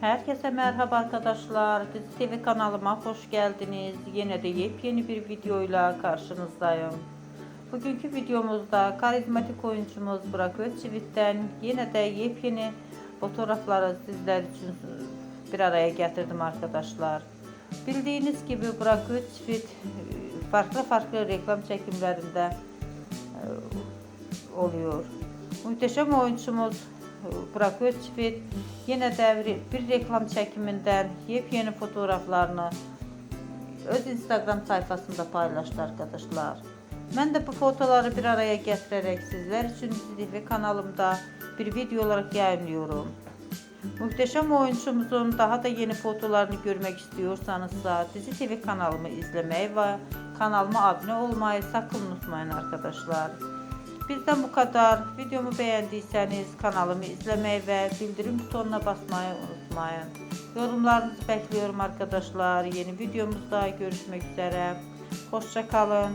Herkese merhaba arkadaşlar. Dizi TV kanalıma hoş geldiniz. Yine de yepyeni bir videoyla karşınızdayım. Bugünkü videomuzda karizmatik oyuncumuz Burak Özçivit'ten yine de yepyeni fotoğrafları sizler için bir araya getirdim arkadaşlar. Bildiğiniz gibi Burak Özçivit e, farklı farklı reklam çekimlerinde e, oluyor. Muhteşem oyuncumuz Burak Özçivit yine de bir- reklam çekiminden yepyeni fotoğraflarını öz Instagram sayfasında paylaştı arkadaşlar. Ben de bu fotoğrafları bir araya getirerek sizler için Dizi ve kanalımda bir video olarak yayınlıyorum. Muhteşem oyuncumuzun daha da yeni fotoğraflarını görmek istiyorsanız da Dizi TV kanalımı izlemeyi ve kanalıma abone olmayı sakın unutmayın arkadaşlar. Bizden bu kadar. Videomu beğendiyseniz kanalımı izlemeyi ve bildirim butonuna basmayı unutmayın. Yorumlarınızı bekliyorum arkadaşlar. Yeni videomuzda görüşmek üzere. Hoşça kalın.